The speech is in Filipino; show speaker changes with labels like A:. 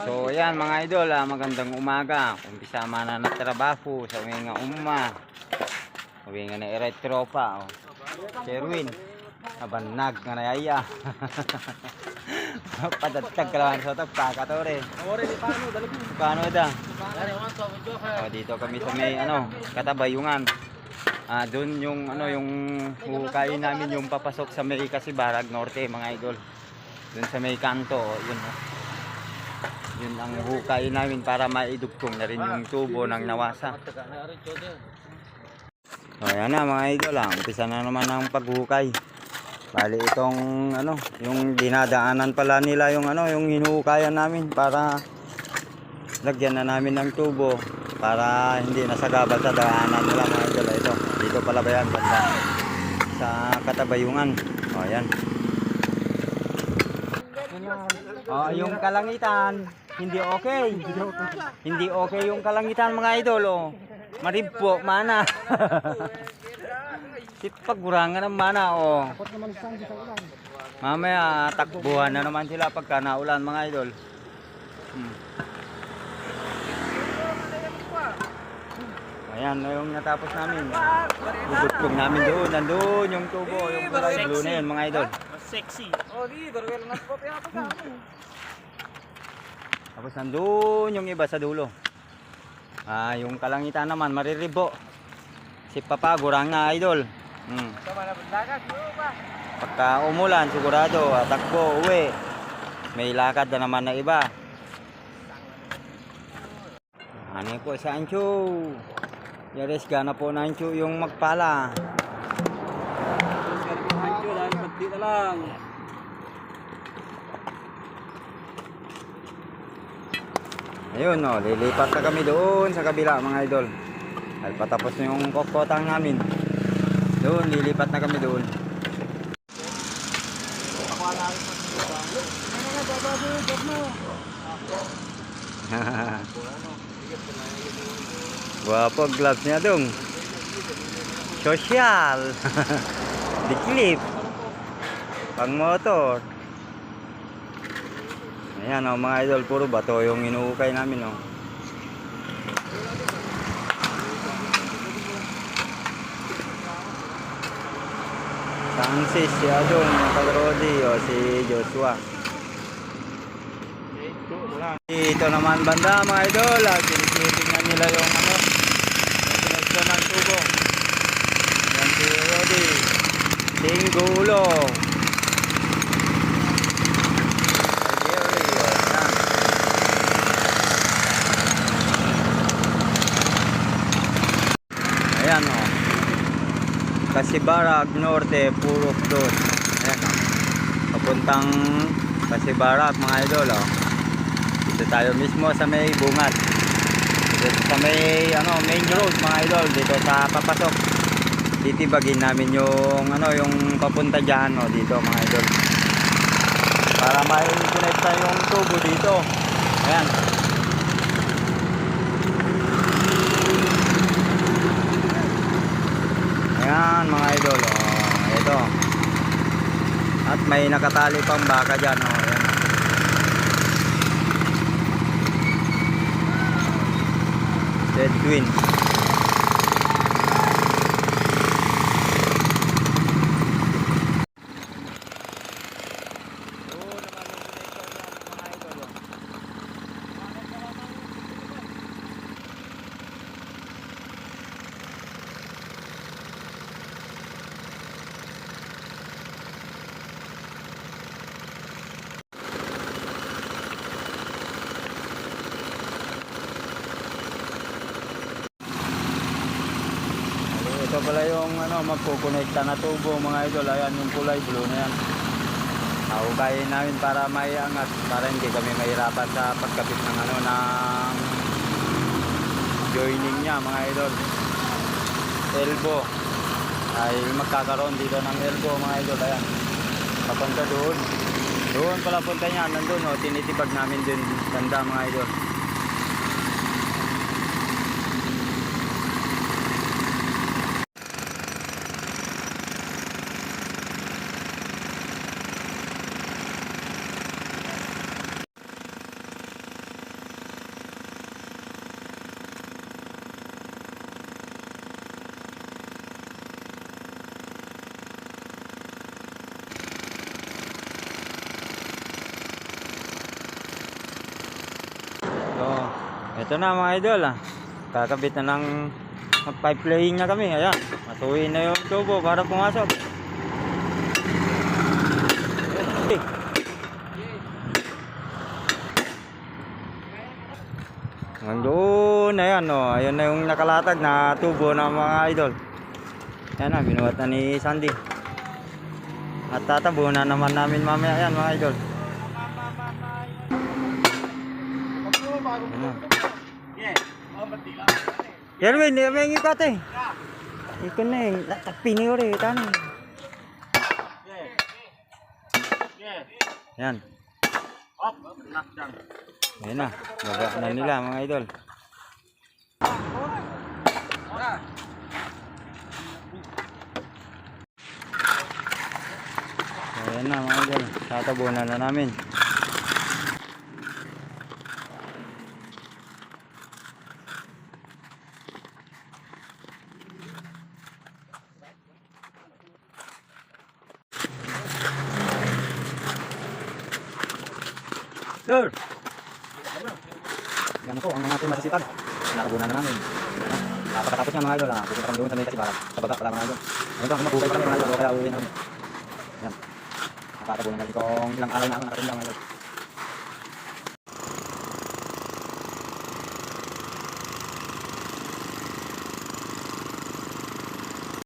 A: So ayan mga idol, ah, magandang umaga. Umpisa man na trabaho sa uwi nga umma. Uwi nga na iray tropa. Oh. Sherwin, nabanag nga nayaya. Padatag ka lang sa tag pakatore.
B: Ore di paano
A: da? Oh, dito kami sa may ano, katabayungan. Ah, doon yung ano yung hukayin namin yung papasok sa may Kasibarag Norte mga idol. Doon sa may kanto, oh, yun. oh. Yun ang hukayin namin para maidugtong na rin yung tubo ng nawasa.
B: Taga na rin chode.
A: O yan na mga idol, ah. umpisa na naman ang paghukay. Bali itong ano, yung dinadaanan pala nila yung ano, yung hinuhukayan namin para lagyan na namin ng tubo para hindi nasagabal sa daanan nila mga idol. Ito, dito pala ba yan banda sa katabayungan. O yan. Oh, yung kalangitan, hindi okay. Hindi okay yung kalangitan mga idol. Oh. Maribpo, mana. Sipaggurangan ng mana. Oh. Mamaya, takbuhan na naman sila pagka naulan mga idol. Hmm. Ayan, na yung natapos namin. Bubutong namin doon. Nandun yung tubo. Yung kulay blue na yun mga idol.
B: Mas sexy. Di barwel na po ya pa
A: Tapos nandun yung iba sa dulo. Ah, yung kalangitan naman, mariribo. Si Papa, gurang na idol. Hmm. Pagka umulan, sigurado, takbo, uwi. May lakad na naman na iba. Ano po sa Ancho? Yaris gana po na Ancho yung magpala.
B: Hancho dahil na lang.
A: Ayun, oh, lilipat na kami doon sa kabila mga idol. Dahil patapos na yung kokotang namin. Doon, lilipat na kami doon. Guwapo gloves niya dong. Social. Diklip. Pang motor. Ayan o mga idol, puro bato yung inuukay namin o. Francis, si Adon, yung Kalrodi o si Joshua. Dito naman banda mga idol, ah, tinitingnan nila yung ano, yung ng tubo. Yan si Rodi, Singgulo. Jerry, o, yan. Ayan o. Kasibarag Norte, Purok Dos. Ayan o. Papuntang Kasibarag mga idol o. Dito tayo mismo sa may bungat. Dito sa may ano, main road mga idol. Dito sa papasok. Titibagin namin yung ano, yung papunta dyan o. Dito mga idol. Para may connecta yung tubo dito. Ayan. Ayan mga idol. Oh, ito. At may nakatali pang baka dyan. Oh, ayan. Dead twin. Ito pala yung ano, magkukonekta na tubo mga idol. Ayan yung kulay blue na yan. Naugayin namin para may angat para hindi kami mahirapan sa pagkapit ng ano ng joining niya mga idol. Elbow ay magkakaroon dito ng elbow mga idol. Ayan. Papunta doon. Doon pala punta niya. Nandun o. Tinitibag namin din. Ganda mga idol. So, ito na mga idol ah. Kakabit na ng pipe laying na kami. Ayan, matuwi na yung tubo para pumasok. Hanggang doon, ayan o. Ayun na yung nakalatag na tubo ng mga idol. Yan na, binuhat na ni Sandy. At tatabunan na naman namin mamaya yan mga idol. Di may ngipat eh. Ikon na eh. Takpi ni ore, tani. Yan. Ayan na. Baba na nila mga idol. Ayan na mga idol. Tatabunan na namin. Sir! Yan po ang ating masisipan. Nakabunan na namin. Napakatapos niya mga idol. ah. Pupunta kami doon sa may kasibaran. Sa baba pala mga idol. Ayun po, kumapugay pa kami mga idol. Kaya uwi namin. Yan. Nakakabunan natin itong ilang araw na ako nakatinda mga idol.